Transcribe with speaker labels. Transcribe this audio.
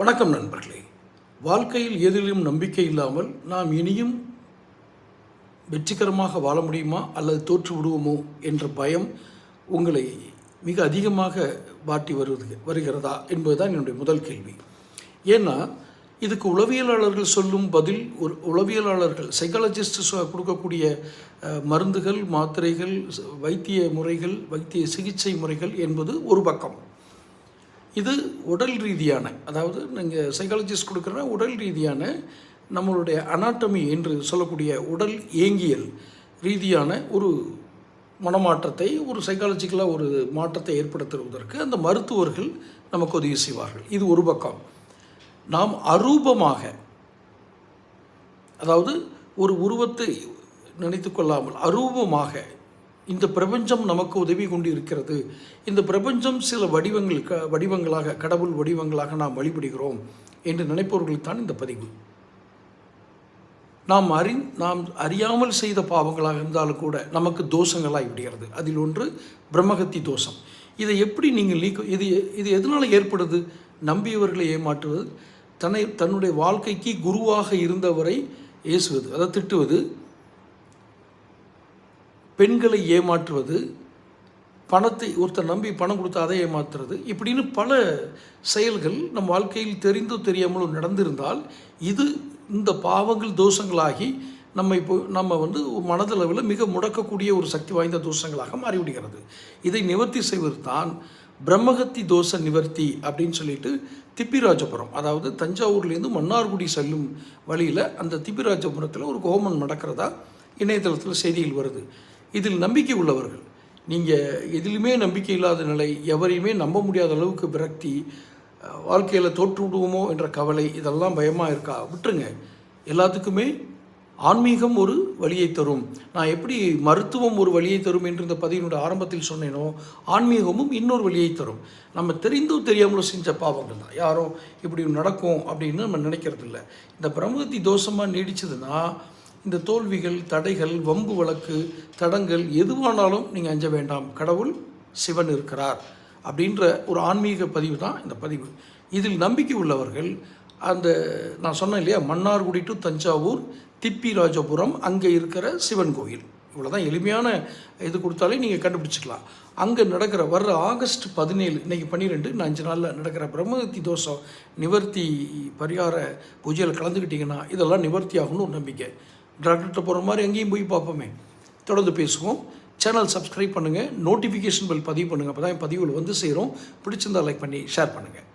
Speaker 1: வணக்கம் நண்பர்களே. வாழ்க்கையில் எதிலும் நம்பிக்கை இல்லாமல் நாம் இனியும் வெற்றிகரமாக வாழ முடியுமா அல்லது தோற்று விடுவோமோ என்ற பயம் உங்களை மிக அதிகமாக வாட்டி வருவது வருகிறதா என்பதுதான் என்னுடைய முதல் கேள்வி. ஏன்னா இதுக்கு உளவியலாளர்கள் சொல்லும் பதில் ஒரு உளவியலாளர்கள் சைக்காலஜிஸ்ட் கொடுக்கக்கூடிய மருந்துகள் மாத்திரைகள் வைத்திய முறைகள் வைத்திய சிகிச்சை முறைகள் என்பது ஒரு பக்கம். இது உடல் ரீதியான அதாவது நீங்கள் சைக்காலஜிஸ்ட் கொடுக்குற உடல் ரீதியான நம்மளுடைய அனாட்டமி என்று சொல்லக்கூடிய உடல் ஏங்கியல் ரீதியான ஒரு மனமாற்றத்தை ஒரு சைக்காலஜிக்கலாக ஒரு மாற்றத்தை ஏற்படுத்துவதற்கு அந்த மருத்துவர்கள் நமக்கு உதவி செய்வார்கள். இது ஒரு பக்கம். நாம் அரூபமாக அதாவது ஒரு உருவத்தை நினைத்து கொள்ளாமல் அரூபமாக இந்த பிரபஞ்சம் நமக்கு உதவி கொண்டு இருக்கிறது இந்த பிரபஞ்சம் சில வடிவங்கள் க வடிவங்களாக கடவுள் வடிவங்களாக நாம் வழிபடுகிறோம் என்று நினைப்பவர்களுக்குத்தான் இந்த பதிவு. நாம் அறி நாம் அறியாமல் செய்த பாவங்களாக இருந்தாலும் கூட நமக்கு தோஷங்களாகி விடுகிறது. அதில் ஒன்று பிரம்மகத்தி தோஷம். இதை எப்படி நீங்கள் நீக்க இது இது எதனால் ஏற்படுது? நம்பியவர்களை ஏமாற்றுவது தன்னை தன்னுடைய வாழ்க்கைக்கு குருவாக இருந்தவரை ஏசுவது அதை திட்டுவது பெண்களை ஏமாற்றுவது பணத்தை ஒருத்தர் நம்பி பணம் கொடுத்து அதை ஏமாத்துறது இப்படின்னு பல செயல்கள் நம் வாழ்க்கையில் தெரிந்தோ தெரியாமலோ நடந்திருந்தால் இது இந்த பாவங்கள் தோஷங்களாகி நம்ம இப்போ நம்ம வந்து மனதளவில் மிக முடக்கக்கூடிய ஒரு சக்தி வாய்ந்த தோஷங்களாக மாறிவிடுகிறது. இதை நிவர்த்தி செய்வது தான் பிரம்மகத்தி தோஷ நிவர்த்தி அப்படின்னு சொல்லிட்டு திப்பிராஜபுரம் அதாவது தஞ்சாவூர்லேருந்து மன்னார்குடி செல்லும் வழியில் அந்த திப்பிராஜபுரத்தில் ஒரு ஹோமம் நடக்கிறதா இணையதளத்தில் செய்திகள் வருது. இதில் நம்பிக்கை உள்ளவர்கள். நீங்கள் எதிலுமே நம்பிக்கை இல்லாத நிலை எவரையுமே நம்ப முடியாத அளவுக்கு விரக்தி வாழ்க்கையில் தோற்று விடுவோமோ என்ற கவலை இதெல்லாம் பயமாக இருக்கா? விட்டுருங்க. எல்லாத்துக்குமே ஆன்மீகம் ஒரு வழியை தரும். நான் எப்படி மருத்துவம் ஒரு வழியை தரும் என்று இந்த பதிவினுடைய ஆரம்பத்தில் சொன்னேனோ ஆன்மீகமும் இன்னொரு வழியை தரும். நம்ம தெரிந்தோ தெரியாமலோ செஞ்ச பாவங்கள் தான். யாரோ இப்படி நடக்கும் அப்படின்னு நம்ம நினைக்கிறது இல்லை இந்த பிரம்மகத்தி தோஷமாக நீடிச்சதுன்னா இந்த தோல்விகள் தடைகள் வம்பு வழக்கு தடங்கள் எதுவானாலும் நீங்கள் அஞ்ச வேண்டாம். கடவுள் சிவன் இருக்கிறார் அப்படின்ற ஒரு ஆன்மீக பதிவு தான் இந்த பதிவு. இதில் நம்பிக்கை உள்ளவர்கள் அந்த நான் சொன்னேன் இல்லையா மன்னார்குடி டு தஞ்சாவூர் திப்பிராஜபுரம் அங்கே இருக்கிற சிவன் கோயில். இவ்வளோ தான் எளிமையான இது கொடுத்தாலே நீங்கள் கண்டுபிடிச்சிக்கலாம். அங்கே நடக்கிற வர்ற ஆகஸ்ட் பதினேழு இன்றைக்கி பன்னிரெண்டு நான் அஞ்சு நாளில் நடக்கிற பிரம்மகத்தி தோஷம் நிவர்த்தி பரிகார பூஜையில் கலந்துக்கிட்டிங்கன்னா இதெல்லாம் நிவர்த்தி ஆகணும்னு ஒரு நம்பிக்கை. டாக்டர்கிட்ட போகிற மாதிரி எங்கேயும் போய் பார்ப்போமே. தொடர்ந்து பேசுவோம். சேனல் சப்ஸ்கிரைப் பண்ணுங்கள் நோட்டிஃபிகேஷன் பெல் பதிவு பண்ணுங்கள் அப்போ தான் என் பதிவுகள் வந்து சேரும். பிடிச்சிருந்தா லைக் பண்ணி ஷேர் பண்ணுங்கள்